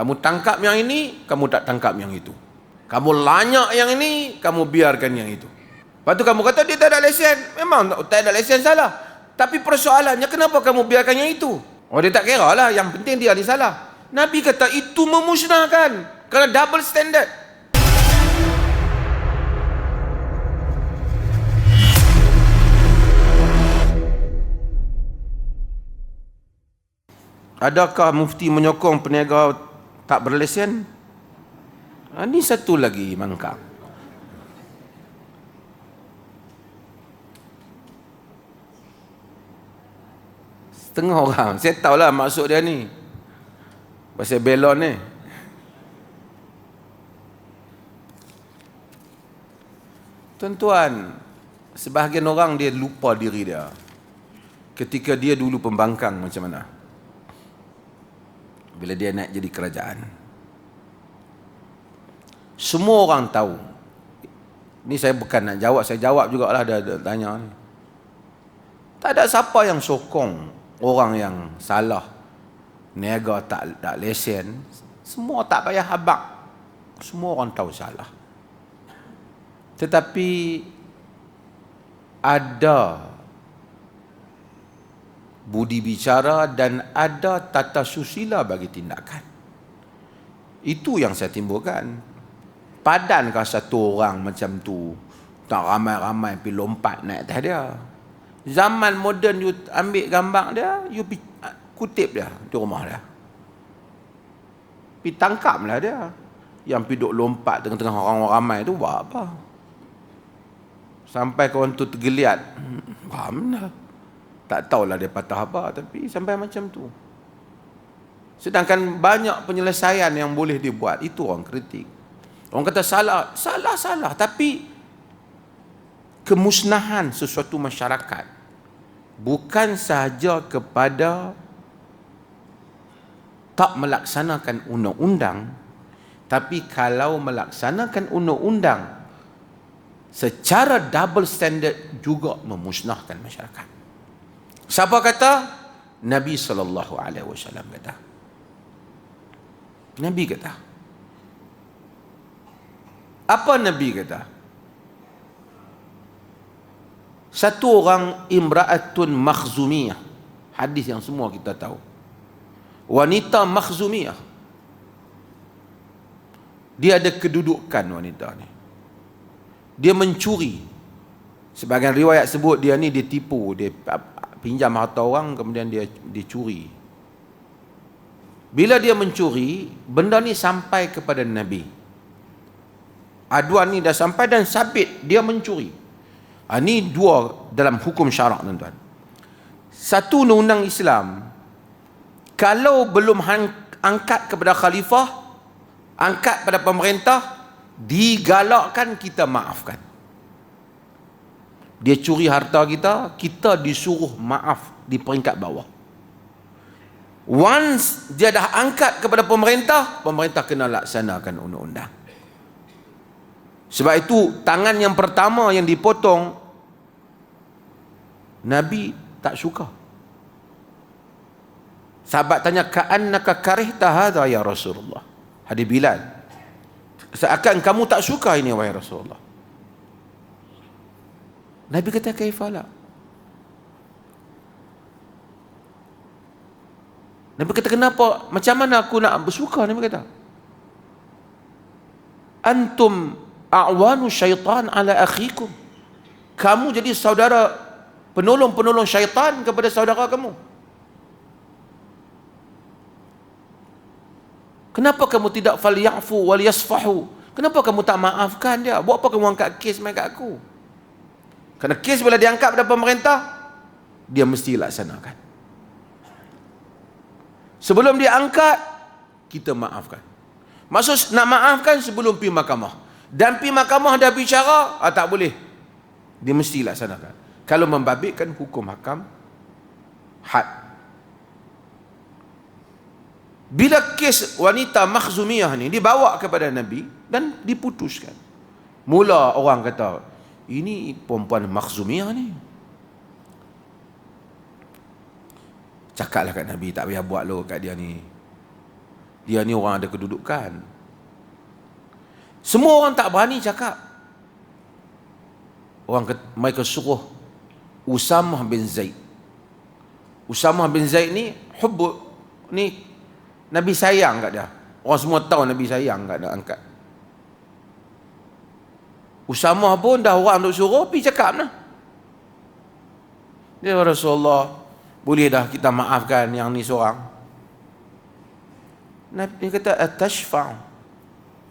Kamu tangkap yang ini, kamu tak tangkap yang itu. Kamu lanyak yang ini, kamu biarkan yang itu. Lepas tu kamu kata dia tak ada lesen. Memang tak ada lesen salah. Tapi persoalannya kenapa kamu biarkan yang itu? Oh dia tak kira lah. Yang penting dia ni salah. Nabi kata itu memusnahkan. Kerana double standard. Adakah mufti menyokong peniaga tak berlesen? Ini satu lagi mangkak. Setengah orang. Saya tahulah maksud dia ni. Pasal belon ni. Tuan-tuan, sebahagian orang dia lupa diri dia. Ketika dia dulu pembangkang macam mana bila dia naik jadi kerajaan. Semua orang tahu. Ini saya bukan nak jawab, saya jawab juga lah dia, dia tanya. Tak ada siapa yang sokong orang yang salah. Niaga tak tak lesen. Semua tak payah habak. Semua orang tahu salah. Tetapi ada budi bicara dan ada tata susila bagi tindakan. Itu yang saya timbulkan. Padankah satu orang macam tu tak ramai-ramai pergi lompat naik atas dia. Zaman moden you ambil gambar dia, you kutip dia di rumah dia. Pergi tangkaplah dia. Yang pergi duduk lompat tengah-tengah orang ramai tu buat apa? Sampai kawan tu tergeliat. Faham dah tak tahulah dia patah apa tapi sampai macam tu. Sedangkan banyak penyelesaian yang boleh dibuat itu orang kritik. Orang kata salah salah salah. Tapi kemusnahan sesuatu masyarakat bukan sahaja kepada tak melaksanakan undang-undang tapi kalau melaksanakan undang-undang secara double standard juga memusnahkan masyarakat Siapa kata? Nabi sallallahu alaihi wasallam kata. Nabi kata. Apa Nabi kata? Satu orang imra'atun makhzumiyah. Hadis yang semua kita tahu. Wanita makhzumiyah. Dia ada kedudukan wanita ni. Dia mencuri. Sebagian riwayat sebut dia ni dia tipu, dia pinjam harta orang kemudian dia dicuri. Bila dia mencuri, benda ni sampai kepada Nabi. Aduan ni dah sampai dan sabit dia mencuri. Ha, ini dua dalam hukum syarak tuan-tuan. Satu undang Islam, kalau belum angkat kepada khalifah, angkat pada pemerintah, digalakkan kita maafkan dia curi harta kita, kita disuruh maaf di peringkat bawah. Once dia dah angkat kepada pemerintah, pemerintah kena laksanakan undang-undang. Sebab itu tangan yang pertama yang dipotong Nabi tak suka. Sahabat tanya ka'annaka karihta hadha ya Rasulullah. Hadis Bilal. Seakan kamu tak suka ini wahai Rasulullah. Nabi kata kaifala. Nabi kata kenapa? Macam mana aku nak bersuka? Nabi kata. Antum a'wanu syaitan ala akhikum. Kamu jadi saudara penolong-penolong syaitan kepada saudara kamu. Kenapa kamu tidak falyafu wal yasfahu? Kenapa kamu tak maafkan dia? Buat apa kamu angkat kes main kat aku? Kerana kes bila diangkat pada pemerintah, dia mesti laksanakan. Sebelum dia angkat, kita maafkan. Maksud nak maafkan sebelum pergi mahkamah. Dan pergi mahkamah dah bicara, ah, tak boleh. Dia mesti laksanakan. Kalau membabitkan hukum hakam, had. Bila kes wanita makhzumiyah ni dibawa kepada Nabi dan diputuskan. Mula orang kata, ini perempuan makhzumiyah ni cakaplah kat Nabi tak payah buat lo kat dia ni Dia ni orang ada kedudukan. Semua orang tak berani cakap. Orang mereka suruh Usamah bin Zaid. Usamah bin Zaid ni hubbu ni Nabi sayang kat dia. Orang semua tahu Nabi sayang kat dia angkat. Usamah pun dah orang untuk suruh pergi cakap lah. Dia Rasulullah, boleh dah kita maafkan yang ni seorang. Nabi kata atashfa'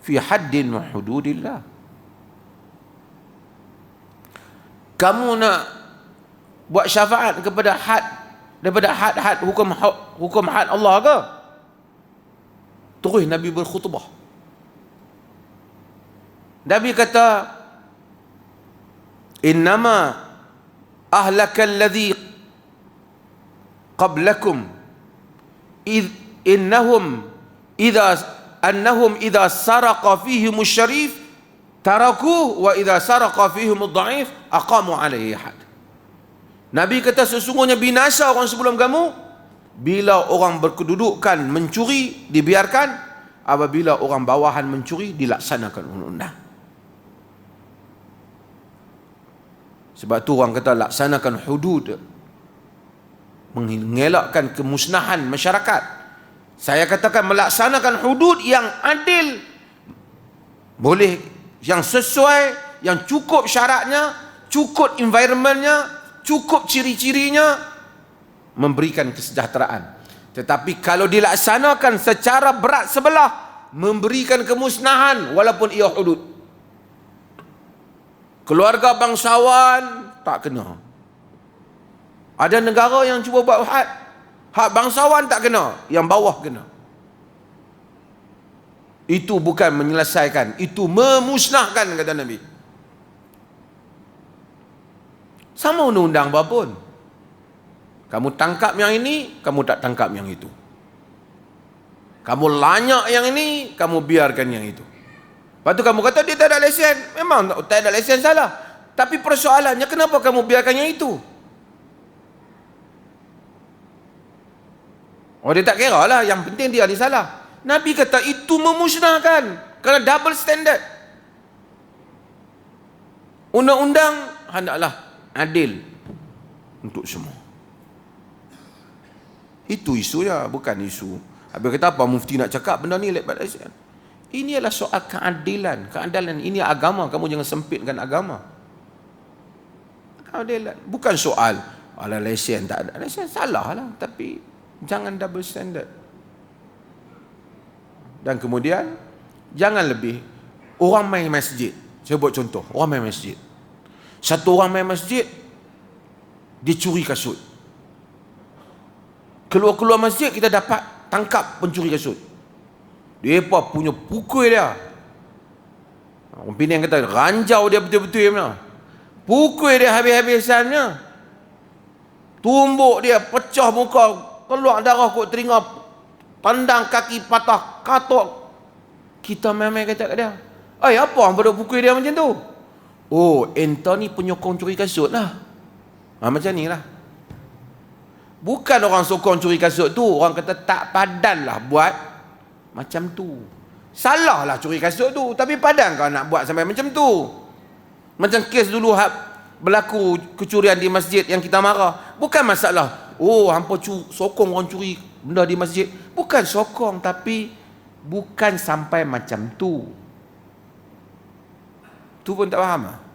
fi haddin wa hududillah. Kamu nak buat syafaat kepada had daripada had-had hukum hukum had Allah ke? Terus Nabi berkhutbah. Nabi kata innama ahlaka alladhi qablakum. Id innahum idza annahum idza saraqa fihim asy-syarif taraku wa idza saraqa fihim ad-dha'if aqamu alaihi had Nabi kata sesungguhnya binasa orang sebelum kamu bila orang berkedudukan mencuri dibiarkan. Apabila orang bawahan mencuri dilaksanakan undang-undang sebab tu orang kata laksanakan hudud mengelakkan kemusnahan masyarakat saya katakan melaksanakan hudud yang adil boleh yang sesuai yang cukup syaratnya cukup environmentnya cukup ciri-cirinya memberikan kesejahteraan. Tetapi kalau dilaksanakan secara berat sebelah, memberikan kemusnahan walaupun ia hudud. Keluarga bangsawan tak kena. Ada negara yang cuba buat had. Hak bangsawan tak kena, yang bawah kena. Itu bukan menyelesaikan, itu memusnahkan kata Nabi. Sama undang-undang apapun. Kamu tangkap yang ini, kamu tak tangkap yang itu. Kamu lanyak yang ini, kamu biarkan yang itu. Lepas tu kamu kata dia tak ada lesen. Memang tak ada lesen salah. Tapi persoalannya kenapa kamu biarkan yang itu? Oh dia tak kira lah. Yang penting dia ni salah. Nabi kata itu memusnahkan. Kerana double standard. Undang-undang hendaklah adil untuk semua. Itu isunya, bukan isu. Habis kata apa mufti nak cakap benda ni lebat lesen. Ini adalah soal keadilan. Keadilan ini agama. Kamu jangan sempitkan agama. Keadilan. Bukan soal ala lesen tak ada. Lesen salah lah. Tapi jangan double standard. Dan kemudian, jangan lebih. Orang main masjid. Saya buat contoh. Orang main masjid. Satu orang main masjid, dia curi kasut keluar-keluar masjid kita dapat tangkap pencuri kasut apa punya pukul dia. Orang Penang kata ranjau dia betul-betul mana pukul dia habis-habisannya tumbuk dia pecah muka keluar darah kot telinga pandang kaki patah katok. Kita memang kata kat dia ay apa orang pada pukul dia macam tu? Oh entah ni penyokong curi kasut lah. Ha, macam ni lah. Bukan orang sokong curi kasut tu. Orang kata tak padan lah buat macam tu. Salah lah curi kasut tu. Tapi padan kau nak buat sampai macam tu. Macam kes dulu hab, berlaku kecurian di masjid yang kita marah. Bukan masalah. Oh, hampa cu, sokong orang curi benda di masjid. Bukan sokong tapi bukan sampai macam tu. Tu pun tak faham lah.